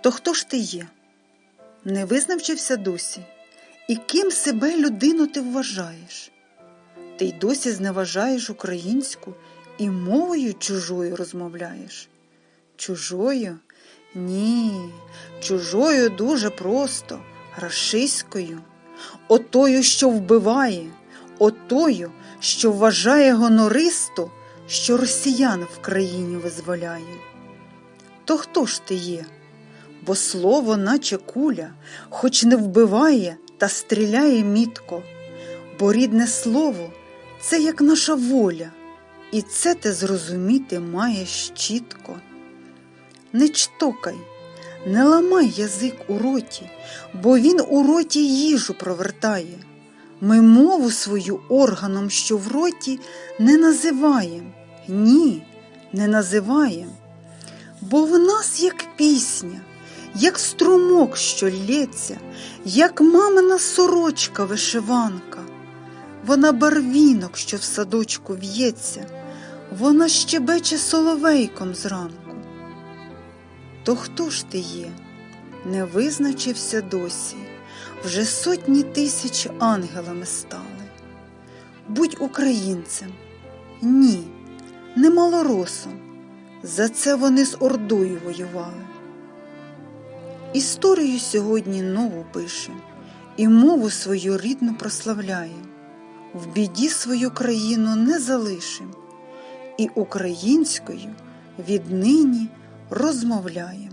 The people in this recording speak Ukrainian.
То хто ж ти є? Не визначився досі, і ким себе людину ти вважаєш? Ти й досі зневажаєш українську і мовою чужою розмовляєш. Чужою? Ні, чужою дуже просто, рашиською, отою, що вбиває, отою, що вважає гонористо, що росіян в країні визволяє. То хто ж ти є? Бо слово, наче куля, хоч не вбиває та стріляє мітко, бо рідне слово це як наша воля, і це ти зрозуміти маєш чітко. Не чтокай, не ламай язик у роті, бо він у роті їжу провертає. Ми мову свою органом, що в роті, не називаєм, ні, не називаєм. Бо в нас як пісня, як струмок, що лється, як мамина сорочка вишиванка. Вона барвінок, що в садочку в'ється, вона щебече соловейком зранку. То хто ж ти є? Не визначився досі, вже сотні тисяч ангелами стали. Будь українцем, ні, не малоросом. За це вони з Ордою воювали. Історію сьогодні нову пише і мову свою рідну прославляє. В біді свою країну не залишим, і українською віднині розмовляє.